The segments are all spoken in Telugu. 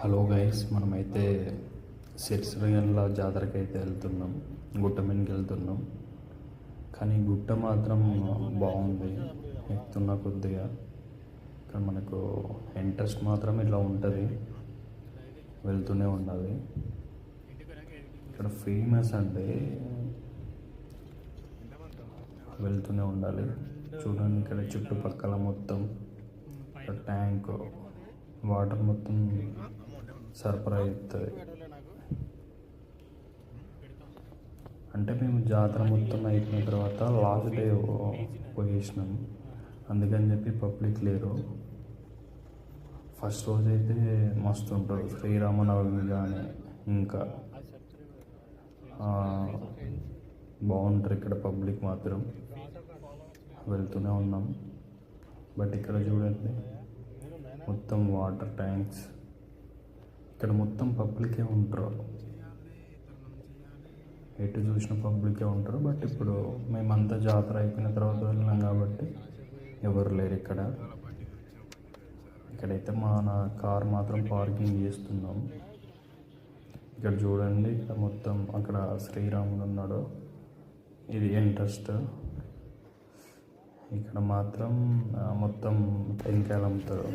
హలో గైస్ మనమైతే సిరిసిరగండ్ల జాతరకి అయితే వెళ్తున్నాం. గుట్ట మీదకి వెళ్తున్నాం. కానీ గుట్ట మాత్రం బాగుంది. ఎక్కుతున్న కొద్దిగా. కానీ మనకు ఇంట్రెస్ట్ మాత్రం ఇట్లా ఉంటుంది. వెళ్తూనే ఉండాలి. ఇక్కడ ఫేమస్ అంటే వెళ్తూనే ఉండాలి. చూడండి ఇక్కడ చుట్టుపక్కల మొత్తం. ట్యాంక్. వాటర్ మొత్తం సరఫరా అవుతుంది అంటే మేము జాతర మొత్తం అయిపోయిన తర్వాత లాస్ట్ డే పోయేసినాం. అందుకని చెప్పి పబ్లిక్ లేరు. ఫస్ట్ రోజు అయితే మస్తు ఉంటారు శ్రీరామనవమి కానీ ఇంకా బాగుంటారు ఇక్కడ పబ్లిక్ మాత్రం. వెళ్తూనే ఉన్నాం. బట్ ఇక్కడ చూడండి మొత్తం వాటర్ ట్యాంక్స్. ఇక్కడ మొత్తం పబ్లికే ఉంటారు. ఎటు చూసిన పబ్లికే ఉంటారు. బట్ ఇప్పుడు మేమంతా జాతర అయిపోయిన తర్వాత వెళ్ళినాం కాబట్టి ఎవరు లేరు ఇక్కడ. ఇక్కడైతే మా నా కార్ మాత్రం పార్కింగ్ చేస్తున్నాం. ఇక్కడ చూడండి ఇక్కడ మొత్తం అక్కడ శ్రీరాముడు ఉన్నాడు. ఇది ఇంట్రెస్ట్ ఇక్కడ మాత్రం మొత్తం టెంకాయలు అమ్ముతారు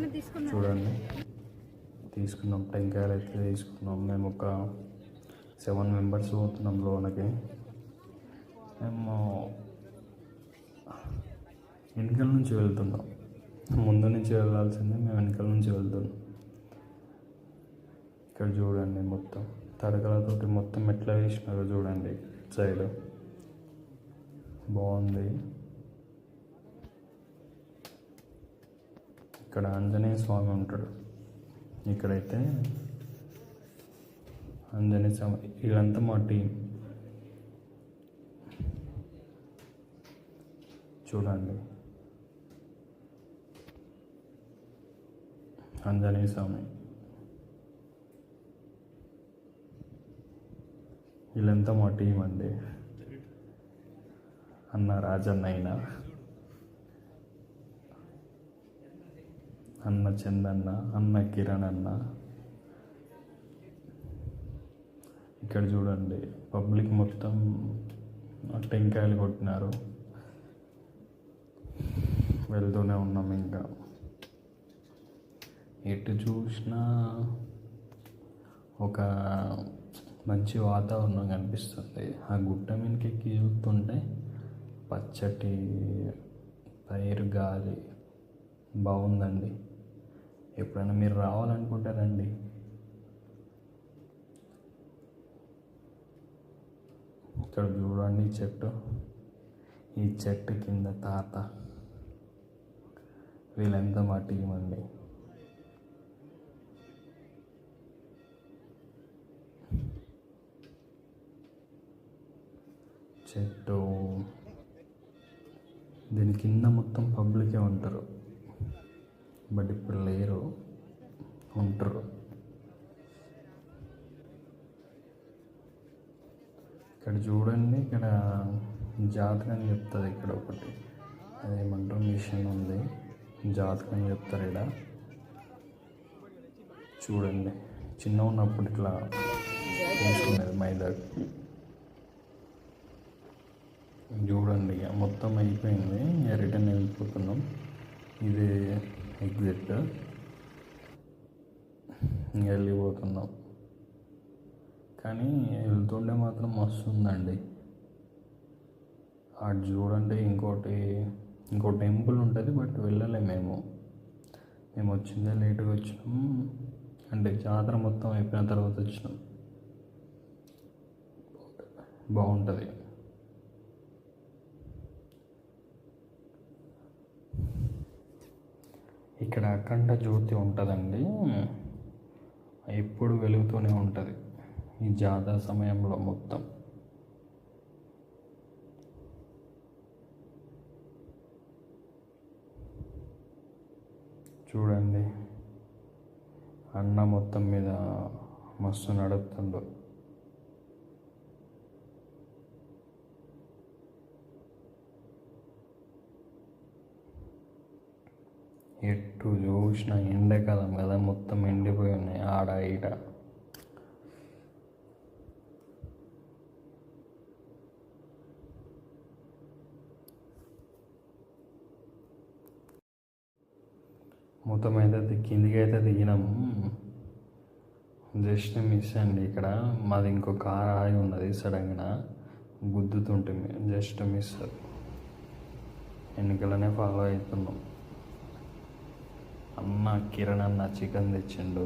చూడండి. తీసుకున్నాం టెంకాయలు అయితే తీసుకున్నాం. మేము ఒక సెవెన్ మెంబర్స్ పోతున్నాం లోనకి. మేము వెనకాల నుంచి వెళ్తున్నాం. ముందు నుంచి వెళ్ళాల్సిందే మేము వెనకాల నుంచి వెళ్తున్నాం. ఇక్కడ చూడండి మొత్తం. తడకలతోటి మొత్తం ఎట్లా వేసినారో చూడండి సైడ్. బాగుంది. ఇక్కడ ఆంజనేయ స్వామి ఉంటాడు. ఇక్కడైతే ఆంజనేయ స్వామి వీళ్ళంతా మా టీం. చూడండి. ఆంజనేయ స్వామి. వీళ్ళంతా మా టీం అండి. అన్న రాజన్న అన్న చందన్న అన్న కిరణ్ అన్న. ఇక్కడ చూడండి పబ్లిక్ మొత్తం టెంకాయలు కొట్టినారు. వెళ్తూనే ఉన్నాం ఇంకా. ఎటు చూసినా ఒక మంచి వాతావరణం కనిపిస్తుంది. ఆ గుట్ట మీదకి ఎక్కి చూస్తుంటే పచ్చటి పైరు గాలి. బాగుందండి. ఎప్పుడైనా మీరు రావాలనుకుంటే రండి. ఇక్కడ చూడండి ఈ చెట్టు. ఈ చెట్టు కింద తాత. వీళ్ళంతా మా టీం అండి. చెట్టు. దీని కింద మొత్తం పబ్లికే ఉంటారు. బట్ ఇప్పుడు లేరు. ఉంటారు. ఇక్కడ చూడండి ఇక్కడ జాతక అని చెప్తుంది ఇక్కడ ఒకటి. అదేమంటారు మిషన్ ఉంది. జాతకం అని చెప్తారు ఇక్కడ. చూడండి. చిన్న ఉన్నప్పుడు ఇట్లా వేసుకునేది మైదాకి చూడండి ఇక. మొత్తం అయిపోయింది. రిటర్న్ వెళ్ళిపోతున్నాం. ఇది ఎగ్జిట్. వెళ్ళిపోతున్నాం కానీ వెళ్తుండే మాత్రం మస్తు ఉందండి. అటు చూడండి ఇంకోటి ఇంకో టెంపుల్ ఉంటుంది బట్ వెళ్ళలే మేము. మేము వచ్చిందే లేట్గా వచ్చినాం. అంటే జాతర మొత్తం అయిపోయిన తర్వాత వచ్చినాం. బాగుంటుంది. ఇక్కడ అఖండ జ్యోతి ఉంటుందండి. ఎప్పుడు వెలుగుతూనే ఉంటుంది ఈ జాతర సమయంలో మొత్తం. చూడండి. అన్న మొత్తం మీద మస్తు నడుపుతుందో ఎటు చూసిన ఎండాకాలం కదా మొత్తం ఎండిపోయి ఉన్నాయి ఆడ ఈడ. మొత్తం అయితే ది- కిందికి అయితే దిగినాము జస్ట్ మిస్ అండి ఇక్కడ. మాది ఇంకో కార్ ఆగి ఉన్నది సడన్గా. గుద్దుతుంటుంది జస్ట్ మిస్. ఎన్నికలనే ఫాలో అవుతున్నాం. అన్న కిరణ్ అన్న చికెన్ తెచ్చిండు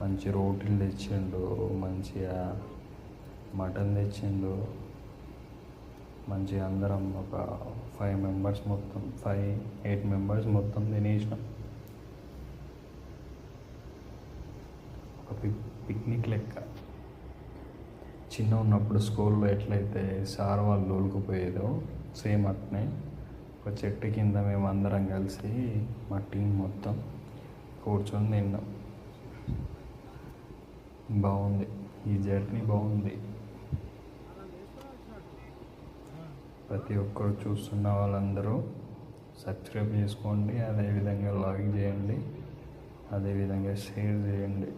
మంచి రోటీలు తెచ్చిండు మంచిగా మటన్ తెచ్చిండు మంచిగా అందరం ఒక ఫైవ్ మెంబర్స్ మొత్తం ఫైవ్ ఎయిట్ మెంబర్స్ మొత్తం తినేసినాం. ఒక పిక్ పిక్నిక్ లెక్క. చిన్న ఉన్నప్పుడు స్కూల్లో ఎట్లయితే సార్ వాళ్ళు లోలుకుపోయేదో సేమ్ అట్నే ఒక చెట్టు కింద మేము అందరం కలిసి మా టీం మొత్తం కూర్చొని తిన్నాం. బాగుంది. ఈ జర్నీ బాగుంది. ప్రతి ఒక్కరు చూస్తున్న వాళ్ళందరూ సబ్స్క్రైబ్ చేసుకోండి అదేవిధంగా లైక్ చేయండి అదేవిధంగా షేర్ చేయండి.